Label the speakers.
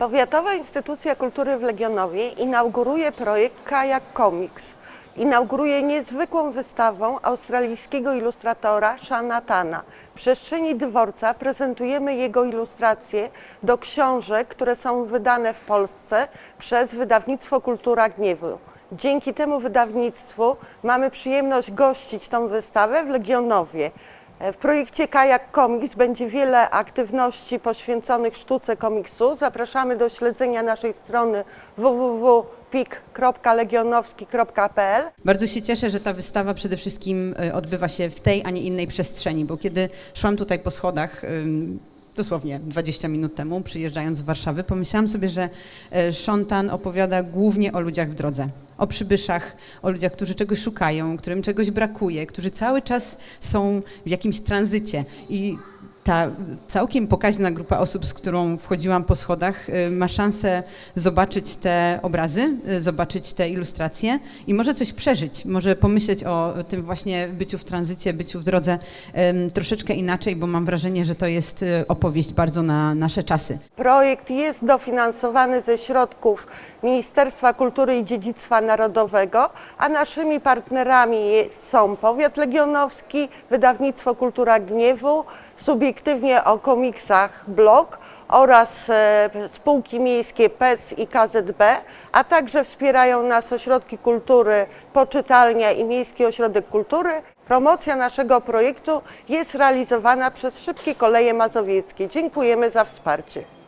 Speaker 1: Powiatowa Instytucja Kultury w Legionowie inauguruje projekt Kajak Comics. Inauguruje niezwykłą wystawą australijskiego ilustratora Shana Tana. W przestrzeni dworca prezentujemy jego ilustracje do książek, które są wydane w Polsce przez wydawnictwo Kultura Gniewu. Dzięki temu wydawnictwu mamy przyjemność gościć tą wystawę w Legionowie. W projekcie Kajak Comics będzie wiele aktywności poświęconych sztuce komiksu. Zapraszamy do śledzenia naszej strony www.pik.legionowski.pl.
Speaker 2: Bardzo się cieszę, że ta wystawa przede wszystkim y, odbywa się w tej, a nie innej przestrzeni, bo kiedy szłam tutaj po schodach, dosłownie 20 minut temu, przyjeżdżając z Warszawy, pomyślałam sobie, że y, Szontan opowiada głównie o ludziach w drodze. O przybyszach, o ludziach, którzy czegoś szukają, którym czegoś brakuje, którzy cały czas są w jakimś tranzycie. I ta całkiem pokaźna grupa osób, z którą wchodziłam po schodach, y, ma szansę zobaczyć te obrazy, y, zobaczyć te ilustracje i może coś przeżyć, może pomyśleć o tym właśnie byciu w tranzycie, byciu w drodze troszeczkę inaczej, bo mam wrażenie, że to jest y, opowieść bardzo na nasze czasy.
Speaker 1: Projekt jest dofinansowany ze środków Ministerstwa Kultury i Dziedzictwa Narodowego, a naszymi partnerami są Powiat Legionowski, Wydawnictwo Kultura Gniewu, subiektywnie o komiksach Blok oraz e, spółki miejskie PEC i KZB, a także wspierają nas ośrodki kultury Poczytalnia i Miejski Ośrodek Kultury. Promocja naszego projektu jest realizowana przez Szybkie Koleje Mazowieckie. Dziękujemy za wsparcie.